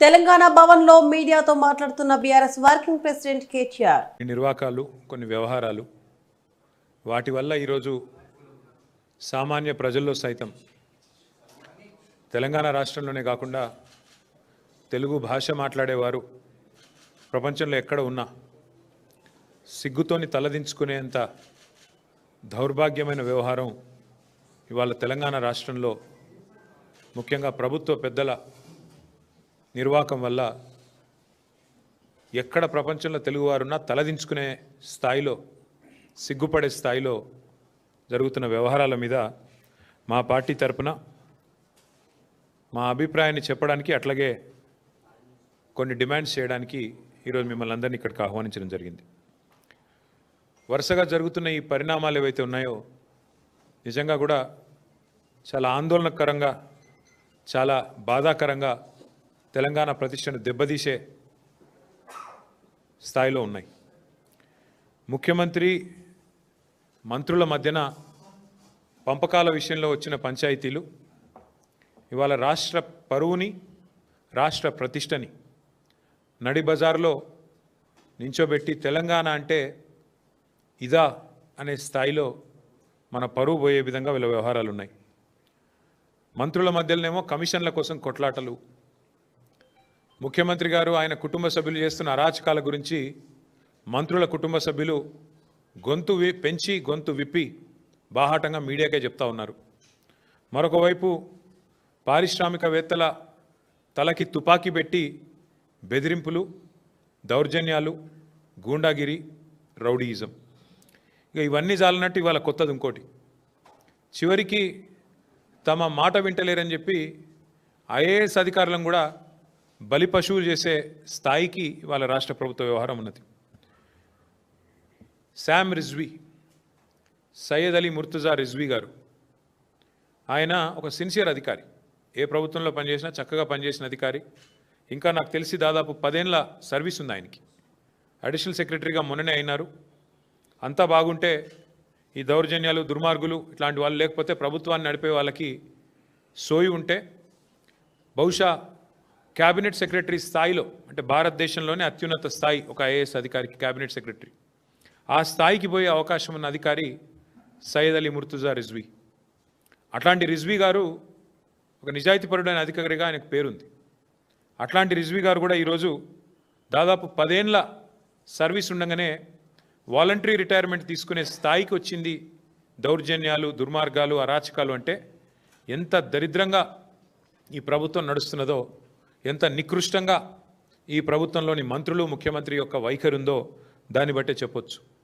తెలంగాణ భవన్లో మీడియాతో మాట్లాడుతున్న బీఆర్ఎస్ వర్కింగ్ ప్రెసిడెంట్ కేటీఆర్. ఈ నిర్వాకాలు కొన్ని వ్యవహారాలు వాటి వల్ల ఈరోజు సామాన్య ప్రజల్లో సైతం తెలంగాణ రాష్ట్రంలోనే కాకుండా తెలుగు భాష మాట్లాడేవారు ప్రపంచంలో ఎక్కడ ఉన్నా సిగ్గుతోని తలదించుకునేంత దౌర్భాగ్యమైన వ్యవహారం ఇవాళ తెలంగాణ రాష్ట్రంలో ముఖ్యంగా ప్రభుత్వ పెద్దల నిర్వాకం వల్ల ఎక్కడ ప్రపంచంలో తెలుగువారున్నా తలదించుకునే స్థాయిలో సిగ్గుపడే స్థాయిలో జరుగుతున్న వ్యవహారాల మీద మా పార్టీ తరపున మా అభిప్రాయాన్ని చెప్పడానికి అట్లాగే కొన్ని డిమాండ్స్ చేయడానికి ఈరోజు మిమ్మల్ని అందరినీ ఇక్కడికి ఆహ్వానించడం జరిగింది. వరుసగా జరుగుతున్న ఈ పరిణామాలు ఏవైతే ఉన్నాయో నిజంగా కూడా చాలా ఆందోళనకరంగా చాలా బాధాకరంగా తెలంగాణ ప్రతిష్టను దెబ్బతీసే స్థాయిలో ఉన్నాయి. ముఖ్యమంత్రి మంత్రుల మధ్యన పంపకాల విషయంలో వచ్చిన పంచాయతీలు ఇవాళ రాష్ట్ర పరువుని రాష్ట్ర ప్రతిష్టని నడి బజార్లో నించోబెట్టి తెలంగాణ అంటే ఇదా అనే స్థాయిలో మన పరువు పోయే విధంగా వీళ్ళ వ్యవహారాలు ఉన్నాయి. మంత్రుల మధ్యలోనేమో కమిషన్ల కోసం కొట్లాటలు ముఖ్యమంత్రి గారు ఆయన కుటుంబ సభ్యులు చేస్తున్న అరాచకాల గురించి మంత్రుల కుటుంబ సభ్యులు గొంతు వి పెంచి గొంతు విప్పి బాహాటంగా మీడియాకే చెప్తా ఉన్నారు. మరొకవైపు పారిశ్రామికవేత్తల తలకి తుపాకీ పెట్టి బెదిరింపులు దౌర్జన్యాలు గూండాగిరి రౌడీయిజం. ఇక ఇవన్నీ చాలన్నట్టు ఇవాళ కొత్తది ఇంకోటి. చివరికి తమ మాట వింటలేరని చెప్పి ఐఏఎస్ అధికారులను కూడా బలి పశువులు చేసే స్థాయికి వాళ్ళ రాష్ట్ర ప్రభుత్వ వ్యవహారం ఉన్నది. శామ్ రిజ్వీ సయ్యద్ అలీ ముర్తుజా రిజ్వీ గారు ఆయన ఒక సిన్సియర్ అధికారి. ఏ ప్రభుత్వంలో పనిచేసినా చక్కగా పనిచేసిన అధికారి. ఇంకా నాకు తెలిసి దాదాపు పదేళ్ళ సర్వీస్ ఉంది ఆయనకి. అడిషనల్ సెక్రటరీగా మొన్ననే అయినారు. అంతా బాగుంటే ఈ దౌర్జన్యాలు దుర్మార్గులు ఇట్లాంటి వాళ్ళు లేకపోతే ప్రభుత్వాన్ని నడిపే వాళ్ళకి సోయి ఉంటే బహుశా క్యాబినెట్ సెక్రటరీ స్థాయిలో అంటే భారతదేశంలోనే అత్యున్నత స్థాయి ఒక ఐఏఎస్ అధికారికి క్యాబినెట్ సెక్రటరీ. ఆ స్థాయికి పోయే అవకాశం ఉన్న అధికారి సయ్యద్ అలీ ముర్తుజా రిజ్వీ. అట్లాంటి రిజ్వీ గారు ఒక నిజాయితీపరుడైన అధికారిగా ఆయనకు పేరుంది. అట్లాంటి రిజ్వీ గారు కూడా ఈరోజు దాదాపు పదేండ్ల సర్వీస్ ఉండగానే వాలంటరీ రిటైర్మెంట్ తీసుకునే స్థాయికి వచ్చింది. దౌర్జన్యాలు దుర్మార్గాలు అరాచకాలు అంటే ఎంత దరిద్రంగా ఈ ప్రభుత్వం నడుస్తున్నదో ఎంత నికృష్టంగా ఈ ప్రభుత్వంలోని మంత్రులు ముఖ్యమంత్రి యొక్క వైఖరి ఉందో దాన్ని బట్టే చెప్పొచ్చు.